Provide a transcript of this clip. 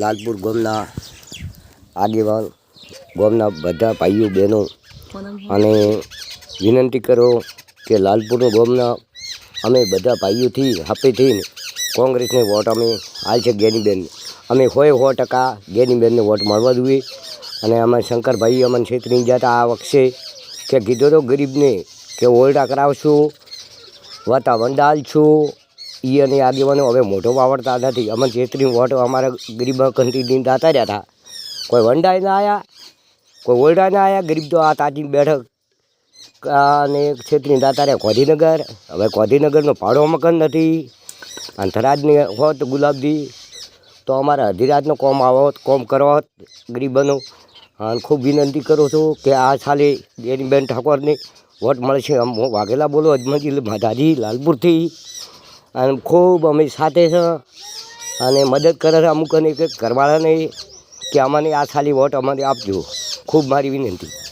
લાલપુર ગામના આગેવાન, ગામના બધા ભાઈઓ, બહેનો અને વિનંતી કરો કે લાલપુર ગામના અમે બધા ભાઈઓથી હાપે થઈને કોંગ્રેસને વોટ અમે હાલ છે ગેનીબેન. અમે હોય સો ટકા ગેનીબેનને વોટ મળવા જોઈએ અને અમે શંકરભાઈ અમન છેતરી જતા આ વખતે કે કીધો તો ગરીબને કે ઓરડા કરાવશું, વાતાવરણ વંડાલ ઈ અને આગેવાનો હવે મોઢો વાવડતા નથી. અમે જેતરી વોટ અમારા ગરીબ કંટીની દાતા રહ્યા હતા. કોઈ વંડાય ના આવ્યા કોઈ ઓરડા ના આવ્યા ગરીબ તો આ તાજી બેઠક. અને છેતરી દાતા રહ્યા ગાંધીનગર. હવે ગાંધીનગરનો ભાડો મકાન નથી. અને હોત, ગુલાબજી, તો અમારે અધિરાજનો કોમ આવત, કોમ કરવા ગરીબોનો. અને ખૂબ વિનંતી કરું છું કે આ સાલે બેન ઠાકોરને વોટ મળશે. આમ હું વાઘેલા બોલો અજમજી દાદી લાલપુરથી. અને ખૂબ અમે સાથે છે અને મદદ કરે છે અમુક ઘરવાળાને કે અમારી આ ખાલી વોટ અમારી આપજો. ખૂબ મારી વિનંતી.